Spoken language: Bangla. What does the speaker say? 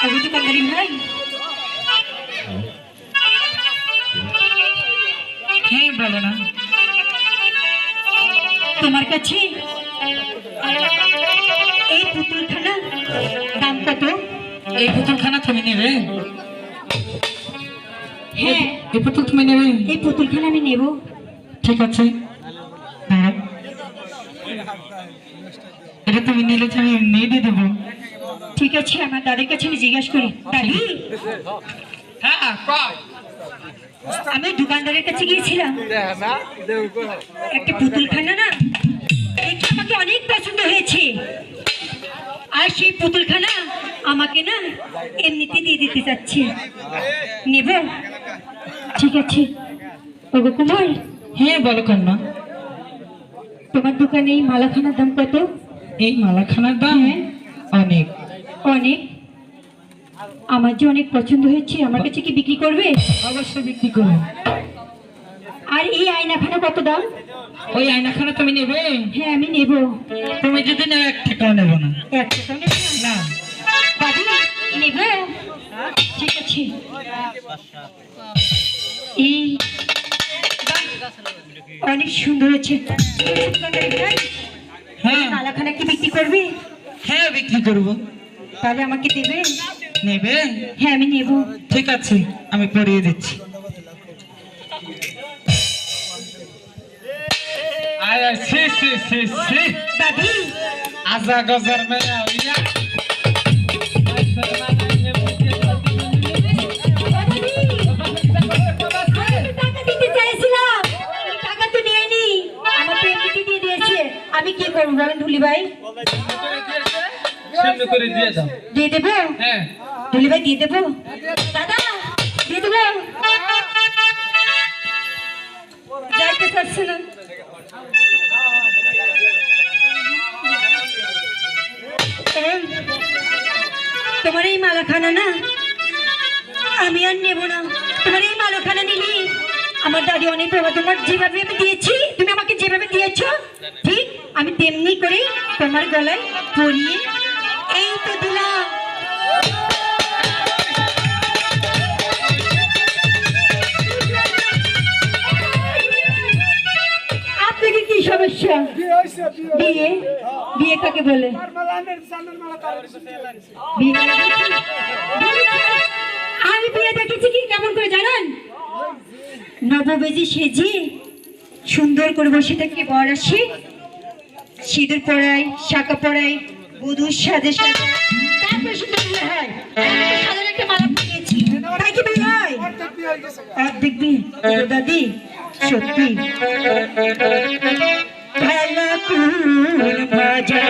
তো কান্দারি ভাই হ্যাঁ বলো না তোমার কাছে এই পুতুলখানা দাম কত এই পুতুলখানা তুমি নেবে হ্যাঁ এই পুতুল তুমি নেবে এই পুতুলখানা আমি নেব ঠিক আছে। এটা তুমি নিলে আমি এমনি দিয়ে দেবো ঠিক আছে আমার দাদির কাছে আমি জিজ্ঞাসা করি। দাদি হ্যাঁ কও। আমি দোকানদারের কাছে গিয়েছিলাম। একটা পুতুলখানা না দেখে আমাকে অনেক পছন্দ হয়েছে। আর সেই পুতুলখানা আমাকে না এমনিতে দিয়ে দিতে চাচ্ছে। নেব? ঠিক আছে। ওগো কুমার হ্যাঁ বলো কন্যা। তোমার দোকানে এই মালাখানার দাম কত? এই মালাখানার দাম হ্যাঁ। অনেক। অনেক। আমার যে অনেক পছন্দ হয়েছে আমার কাছে কি বিক্রি করবে? অবশ্যই বিক্রি করবে। আর এই আয়নাখানা কত দাম? ওই আয়নাখানা তুমি নেবে? হ্যাঁ আমি নেব। তুমি যদি না এক টাকাও নেব না। এক টাকা নেব না। দাদি নেব? ঠিক আছে। এই অনেক সুন্দর হচ্ছে হ্যাঁ। মালাখানা কি বিক্রি করবে? হ্যাঁ বিক্রি করব। তাহলে আমাকে দেবে? নেবে? হ্যাঁ আমি নেব। ঠিক আছে আমি পরিয়ে দিচ্ছি। আয়া সি সি সি সি দাদি। আজা গজার মেয়া সামনে করে দিয়ে দাও। দিয়ে দেবো? হ্যাঁ। ধুলি ভাই দিয়ে দেবো? দাদা দিয়ে দেবো? যাইতে চাচ্ছে না। তোমার এই মালাখানা না আমি আর নেব না। তোমার এই মালাখানা নিলি আমার দাদি অনেক বাবা তোমার যেভাবে আমি দিয়েছি তুমি আমাকে যেভাবে দিয়েছ ঠিক? আমি তেমনি করে তোমার গলায় পরিয়ে বিয়ে? বিয়ে কাকে বলে? আমি বিয়ে দেখেছি কি? কেমন করে জানেন? নববেজি সেজে সুন্দর করে বসে বর আসে সিঁদুর পড়াই শাঁকা পড়াই বধুর সাজে সাজে। দেখবি দাদি, সত্যি। ভালা কুল ভাজা